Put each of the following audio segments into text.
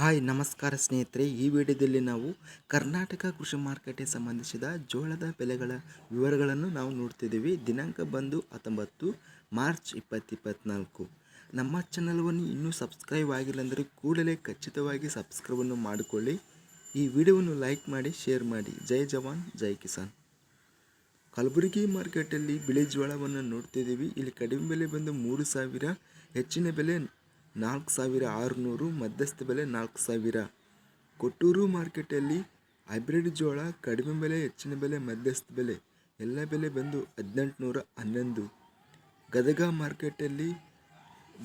Hi, ನಮಸ್ಕಾರ ಸ್ನೇಹಿತರೆ. ಈ ವಿಡಿಯೋದಲ್ಲಿ ನಾವು ಕರ್ನಾಟಕ ಕೃಷಿ ಮಾರುಕಟ್ಟೆ ಸಂಬಂಧಿಸಿದ ಜೋಳದ ಬೆಲೆಗಳ ವಿವರಗಳನ್ನು ನಾವು ನೋಡ್ತಿದ್ದೀವಿ. ದಿನಾಂಕ ಬಂದು ಹತ್ತೊಂಬತ್ತು, ಮಾರ್ಚ್ ಇಪ್ಪತ್ತು ಇಪ್ಪತ್ತ್ನಾಲ್ಕು ನಮ್ಮ ಚಾನಲ್ವನ್ನು ಇನ್ನೂ ಸಬ್ಸ್ಕ್ರೈಬ್ ಆಗಿಲ್ಲ ಅಂದರೆ ಕೂಡಲೇ ಖಚಿತವಾಗಿ ಸಬ್ಸ್ಕ್ರೈಬನ್ನು ಮಾಡಿಕೊಳ್ಳಿ. ಈ ವಿಡಿಯೋವನ್ನು ಲೈಕ್ ಮಾಡಿ, ಶೇರ್ ಮಾಡಿ. ಜೈ ಜವಾನ್, ಜೈ ಕಿಸಾನ್. ಕಲಬುರಗಿ ಮಾರ್ಕೆಟಲ್ಲಿ ಬಿಳಿ ಜೋಳವನ್ನು ನೋಡ್ತಿದ್ದೀವಿ. ಇಲ್ಲಿ ಕಡಿಮೆ ಬೆಲೆ ಬಂದು ಮೂರು ಸಾವಿರ, ಹೆಚ್ಚಿನ ಬೆಲೆ ನಾಲ್ಕು ಸಾವಿರ ಆರುನೂರು, ಮಧ್ಯಸ್ಥ ಬೆಲೆ ನಾಲ್ಕು ಸಾವಿರ. ಕೊಟ್ಟೂರು ಮಾರ್ಕೆಟಲ್ಲಿ ಹೈಬ್ರಿಡ್ ಜೋಳ ಕಡಿಮೆ ಬೆಲೆ, ಹೆಚ್ಚಿನ ಬೆಲೆ, ಮಧ್ಯಸ್ಥ ಬೆಲೆ. ಎಲ್ಲ ಬೆಲೆ ಬಂದು ಹದಿನೆಂಟುನೂರ ಹನ್ನೊಂದು. ಗದಗ ಮಾರ್ಕೆಟಲ್ಲಿ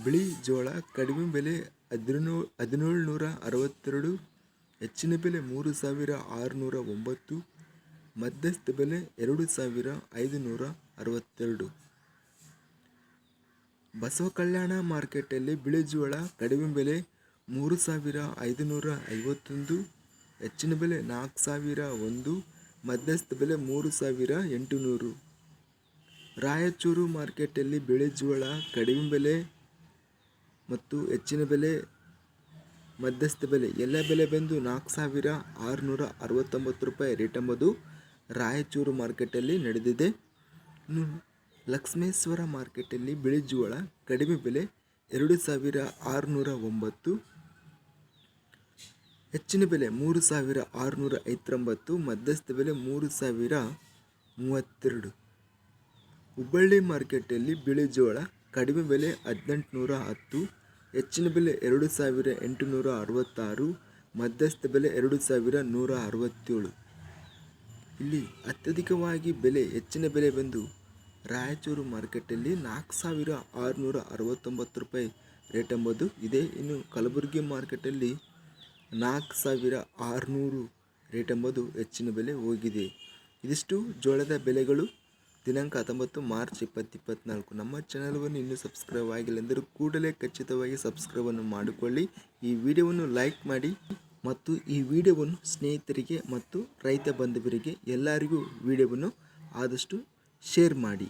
ಬಿಳಿ ಜೋಳ ಕಡಿಮೆ ಬೆಲೆ ಹದಿನೇಳು ಹದಿನೇಳು ನೂರ ಅರವತ್ತೆರಡು, ಹೆಚ್ಚಿನ ಬೆಲೆ ಮೂರು ಸಾವಿರ ಆರುನೂರ ಒಂಬತ್ತು, ಮಧ್ಯಸ್ಥ ಬೆಲೆ ಎರಡು ಸಾವಿರ ಐದುನೂರ ಅರವತ್ತೆರಡು. ಬಸವ ಕಲ್ಯಾಣ ಮಾರ್ಕೆಟಲ್ಲಿ ಬಿಳಿ ಜೋಳ ಕಡಿಮೆ ಬೆಲೆ ಮೂರು ಸಾವಿರ ಐದುನೂರ ಐವತ್ತೊಂದು, ಹೆಚ್ಚಿನ ಬೆಲೆ ನಾಲ್ಕು ಸಾವಿರ ಒಂದು, ಮಧ್ಯಸ್ಥ ಬೆಲೆ ಮೂರು ಸಾವಿರ ಎಂಟುನೂರು. ರಾಯಚೂರು ಮಾರ್ಕೆಟಲ್ಲಿ ಬಿಳಿ ಜೋಳ ಕಡಿಮೆ ಬೆಲೆ ಮತ್ತು ಹೆಚ್ಚಿನ ಬೆಲೆ ಮಧ್ಯಸ್ಥ ಬೆಲೆ. ಎಲ್ಲ ಬೆಲೆ ಬಂದು ನಾಲ್ಕು ಸಾವಿರ ಆರುನೂರ ಅರವತ್ತೊಂಬತ್ತು ರೂಪಾಯಿ ರೇಟ್ ಎಂಬುದು ರಾಯಚೂರು ಮಾರ್ಕೆಟಲ್ಲಿ ನಡೆದಿದೆ. ಲಕ್ಷ್ಮೇಶ್ವರ ಮಾರ್ಕೆಟಲ್ಲಿ ಬಿಳಿ ಜೋಳ ಕಡಿಮೆ ಬೆಲೆ ಎರಡು ಸಾವಿರ ಆರುನೂರ ಒಂಬತ್ತು. ಹೆಚ್ಚಿನ ಬೆಲೆ ಮೂರು ಸಾವಿರ ಆರುನೂರ ಐವತ್ತೊಂಬತ್ತು, ಮಧ್ಯಸ್ಥ ಬೆಲೆ ಮೂರು ಸಾವಿರ ಮೂವತ್ತೆರಡು. ಹುಬ್ಬಳ್ಳಿ ಮಾರ್ಕೆಟಲ್ಲಿ ಬಿಳಿ ಜೋಳ ಕಡಿಮೆ ಬೆಲೆ ಹದಿನೆಂಟುನೂರ ಹತ್ತು, ಹೆಚ್ಚಿನ ಬೆಲೆ ಎರಡು ಸಾವಿರ ಎಂಟುನೂರ ಅರವತ್ತಾರು, ಮಧ್ಯಸ್ಥ ಬೆಲೆ ಎರಡು ಸಾವಿರ ನೂರ ಅರವತ್ತೇಳು. ಇಲ್ಲಿ ಅತ್ಯಧಿಕವಾಗಿ ಬೆಲೆ ಹೆಚ್ಚಿನ ಬೆಲೆ ಬಂದು ರಾಯಚೂರು ಮಾರ್ಕೆಟಲ್ಲಿ ನಾಲ್ಕು ಸಾವಿರ ಆರುನೂರ ಅರವತ್ತೊಂಬತ್ತು ರೂಪಾಯಿ ರೇಟ್ ಎಂಬುದು ಇದೆ. ಇನ್ನು ಕಲಬುರಗಿ ಮಾರ್ಕೆಟಲ್ಲಿ ನಾಲ್ಕು ಸಾವಿರ ಆರುನೂರು ರೇಟ್ ಎಂಬುದು ಹೆಚ್ಚಿನ ಬೆಲೆ ಹೋಗಿದೆ. ಇದಿಷ್ಟು ಜೋಳದ ಬೆಲೆಗಳು. ದಿನಾಂಕ ಹತ್ತೊಂಬತ್ತು ಮಾರ್ಚ್ ಇಪ್ಪತ್ತು ಇಪ್ಪತ್ತ್ನಾಲ್ಕು ನಮ್ಮ ಚಾನಲ್ವನ್ನು ಇನ್ನೂ ಸಬ್ಸ್ಕ್ರೈಬ್ ಆಗಿಲ್ಲ ಎಂದರೂ ಕೂಡಲೇ ಖಚಿತವಾಗಿ ಸಬ್ಸ್ಕ್ರೈಬನ್ನು ಮಾಡಿಕೊಳ್ಳಿ. ಈ ವಿಡಿಯೋವನ್ನು ಲೈಕ್ ಮಾಡಿ ಮತ್ತು ಈ ವಿಡಿಯೋವನ್ನು ಸ್ನೇಹಿತರಿಗೆ ಮತ್ತು ರೈತ ಬಂಧುವರಿಗೆ ಎಲ್ಲರಿಗೂ ವಿಡಿಯೋವನ್ನು ಆದಷ್ಟು ಶೇರ್ ಮಾಡಿ.